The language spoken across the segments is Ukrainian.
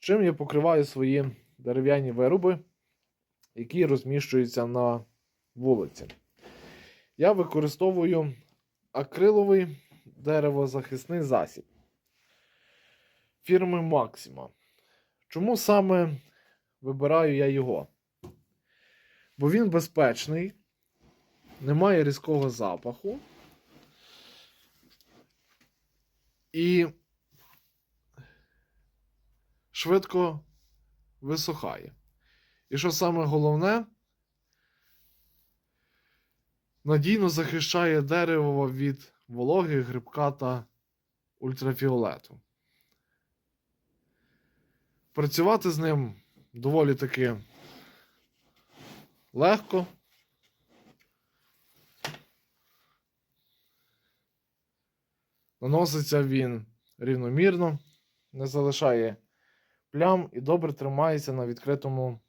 Чим я покриваю свої дерев'яні вироби, які розміщуються на вулиці? Я використовую акриловий деревозахисний засіб фірми Maxima. Чому саме вибираю я його? Бо він безпечний, немає різкого запаху. І швидко висохає. І що саме головне, надійно захищає дерево від вологи, грибка та ультрафіолету. Працювати з ним доволі таки легко. Наноситься він рівномірно, не залишає плям і добре тримається на відкритому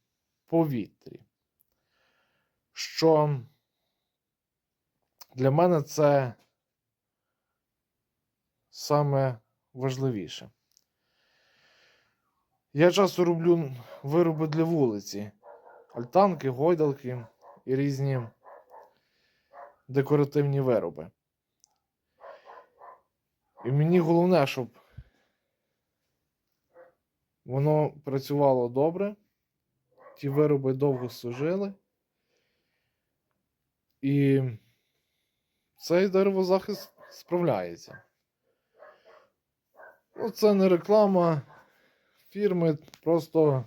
повітрі. Що для мене це саме важливіше. Я часто роблю вироби для вулиці: альтанки, гойдалки і різні декоративні вироби. І мені головне, щоб воно працювало добре, ті вироби довго служили. І цей деревозахист справляється. Ну, це не реклама фірми, просто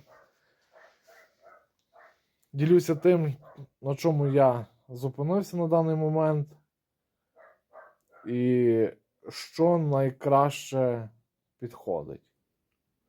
ділюся тим, на чому я зупинився на даний момент. І що найкраще підходить.